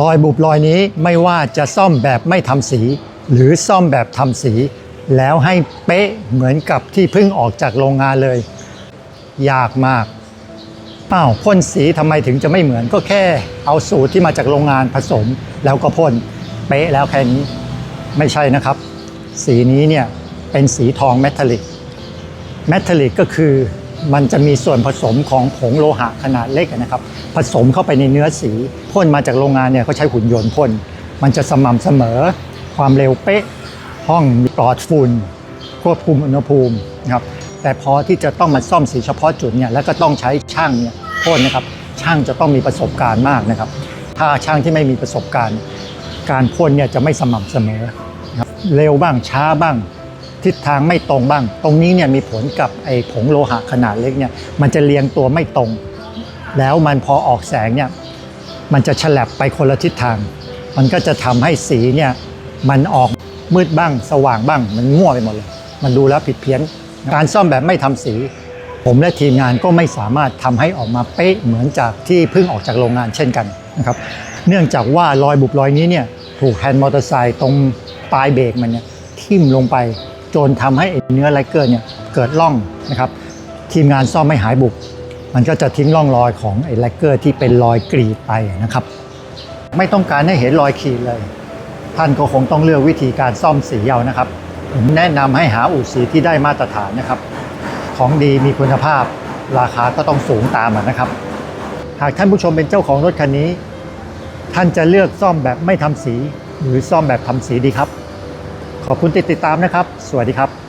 รอยบุบรอยนี้ไม่ว่าจะซ่อมแบบไม่ทำสี หรือซ่อมแบบทำสี แล้วให้เป๊ะเหมือนกับที่เพิ่งออกจากโรงงานเลย ยากมากอ้าวพ่นสีทำไมถึงจะไม่เหมือนก็แค่ เอาสูตรที่มาจากโรงงานผสม แล้วก็พ่นเป๊ะแล้วแค่นี้ไม่ใช่นะครับ สีนี้เนี่ยเป็นสีทองเมทัลลิกแมทัลลิกก็คือ มันจะมีส่วนผสมของผงโลหะขนาดเล็กนะครับ ผสมเข้าไปในเนื้อสีพ่นมาจากโรงงานเนี่ยเขาใช้หุ่นยนต์พ่นมันจะสม่ำเสมอ ความเร็วเป๊ะ ห้องมีปลอดฝุ่นควบคุมอุณหภูมินะครับแต่พอที่จะต้องมาซ่อมสีเฉพาะจุดเนี่ยแล้วก็ต้องใช้ช่างเนี่ยพ่นนะครับช่างจะต้องมีประสบการณ์มากนะครับ ถ้าช่างที่ไม่มีประสบการณ์ การพ่นเนี่ยจะไม่สม่ำเสมอ เร็วบ้างช้าบ้าง ทิศทางไม่ตรงบ้าง ตรงนี้เนี่ยมีผลกับไอ้ผงโลหะขนาดเล็กเนี่ยมันจะเรียงตัวไม่ตรง แล้วมันพอออกแสงเนี่ยมันจะฉลับไปคนละทิศทาง มันก็จะทำให้สีเนี่ยมันออกมืดบ้าง สว่างบ้าง มันมั่วไปหมดเลย มันดูแล้วผิดเพี้ยน การซ่อมแบบไม่ทำสี ผมและทีมงานก็ไม่สามารถทำให้ออกมาเป๊ะเหมือนจากที่เพิ่งออกจากโรงงานเช่นกันนะครับ เนื่องจากว่ารอยบุบรอยนี้เนี่ยถูกแฮนด์มอเตอร์ไซค์ตรงปลายเบรกมันเนี่ยทิ่มลงไป จนทำให้เนื้อไลเกอร์เนี่ยเกิดร่องนะครับทีมงานซ่อมไม่หายบุบมันก็จะทิ้งร่องรอยของไอ้ไลเกอร์ที่เป็นรอยกรีดไปนะครับ ไม่ต้องการให้เห็นรอยขีดเลย ท่านก็คงต้องเลือกวิธีการซ่อมสีเอานะครับผมแนะนำให้หาอู่สีที่ได้มาตรฐานนะครับ ของดีมีคุณภาพราคาก็ต้องสูงตามนะครับ หากท่านผู้ชมเป็นเจ้าของรถคันนี้ ท่านจะเลือกซ่อมแบบไม่ทำสี หรือซ่อมแบบทำสีดีครับ ขอบคุณติดติดตามนะครับ สวัสดีครับ